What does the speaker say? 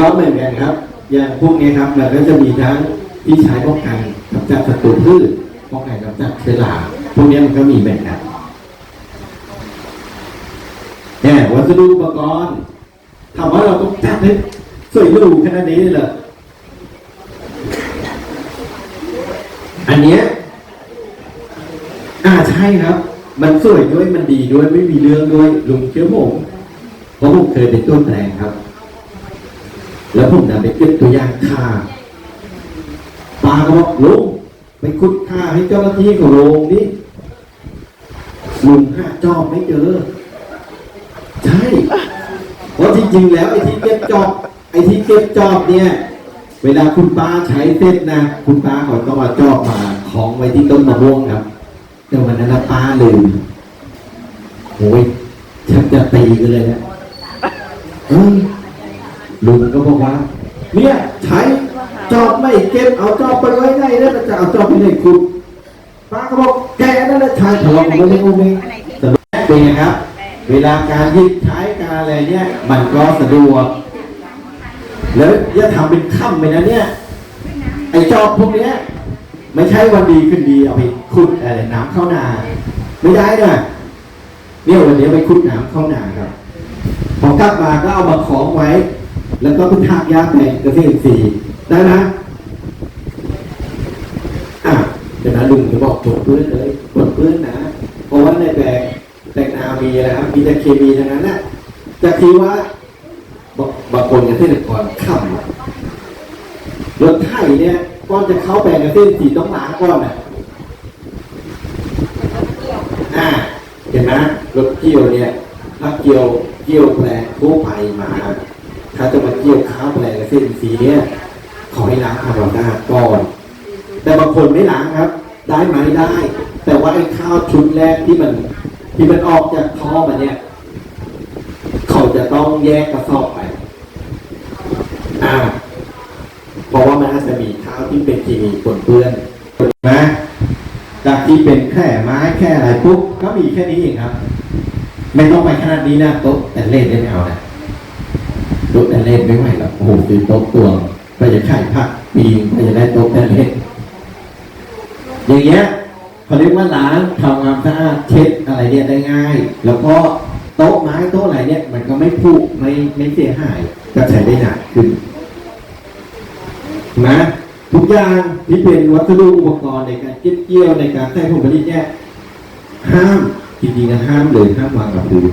ก็เหมือนกันครับ อย่างพวกนี้ครับมันก็จะมีทั้งที่ใช้ป้องกันกำจัดศัตรูพืชป้องกันกำจัดเชื้อราพวกนี้มันก็มีแบ่งกันเนี่ยวัสดุอุปกรณ์ถามว่าเราต้องจัดให้สวยหรูขนาดนี้เลยเหรออันเนี้ยอ่าใช่ครับ มันสวยด้วยมันดีด้วยไม่มีเรื่องด้วยลุงเชื่อผมเพราะผมเคยเป็นตัวแปลงครับ แล้วผมนำไปเก็บตัวอย่างค่าปาก็บอกลุงไปขุดค่าให้เจ้าหน้าที่ของโรงนี่ลุงหาจอบไม่เจอ ใช่เพราะจริงๆแล้วไอ้ที่เก็บจอบไอ้ที่เก็บจอบเนี่ย เวลาคุณป้าใช้เส้นนะคุณป้าเขาก็มาจอบมาของไว้ที่ต้นมะม่วงครับแต่วันนั้นป้าลืมโอ้ยฉันจะตีกันเลยนะ เอ้ยลุงก็บอกว่า เนี่ยใช้จอบไม่เก็บเอาจอบไปไว้ไหนแล้วจะเอาจอบไปไหนคุณป้าก็บอกแกนั่นแหละชายทะเลาะกันไม่โอ้ไม่สรุปเป็นไงครับ เวลาการยิบใช้การอะไรเนี่ย มันก็สะดวก แล้วอย่าทำเป็นค่ำไปนะเนี่ย ไอ้จอบพวกเนี้ยไม่ใช่วันดีขึ้นดีเอาไปขุดอะไรน้ำเข้านา ไม่ได้นะเนี่ยวันนี้ไปขุดน้ำเข้านาครับพอกลับมาก็เอามาของไว้ แล้วก็เป็นทากยาแปลงเกษตรสีได้นะอะเดี๋ยวนะลุงจะบอกปลดเปื้อนเลยปลดเปื้อนนะ เพราะว่าในแปลงแปลงนามีนะครับมีแต่เคมีทั้งนั้นนะจะคิดว่าบางบางคนเกษตรกรขับรถไถเนี่ยก่อนจะเข้าแปลงเกษตรสีต้องล้างก่อนน่ะอ่าเห็นไหมรถเกี่ยวเนี่ยถ้าเกี่ยวเกี่ยวแปลงทั่วไปมา ถ้าจะมาเกี่ยวข้าวแปลงเส้นสีเนี่ยขอให้ล้างทำความสะอาดก่อน แต่บางคนไม่ล้างครับ ได้ไหมได้ แต่ว่าไอ้ข้าวชุดแรกที่มันที่มันออกจากท่อมาเนี่ย เขาจะต้องแยกกระสอบไปอ่าเพราะว่ามันอาจจะมีข้าวที่เป็นเคมีปนเปื้อนนไหมจากที่เป็นแค่ไม้แค่อะไรปุ๊บก็มีแค่นี้เองครับ ไม่ต้องไปขนาดนี้นะโต๊ะแต่เล่นได้ไม่เอานะ ต๊ะแต่เล่นไม่ไหวหรอกโอ้โหซื้อโต๊ะตัวไปจะขายผักปีนไปจะได้โต๊ะแต่เล่นอย่างเงี้ยเขาเรียกว่าล้างทำความสะอาดเช็ดอะไรเนี่ยได้ง่าย แล้วก็โต๊ะไม้โต๊ะอะไรเนี่ย มันก็ไม่ผุไม่ไม่เสียหายก็ใช้ได้นานขึ้นนะทุกอย่างที่เป็นวัสดุอุปกรณ์ในการเก็บเกี่ยวในการใช้ผลผลิตเนี่ยห้ามจริงๆนะห้ามเลยห้ามวางกับพื้น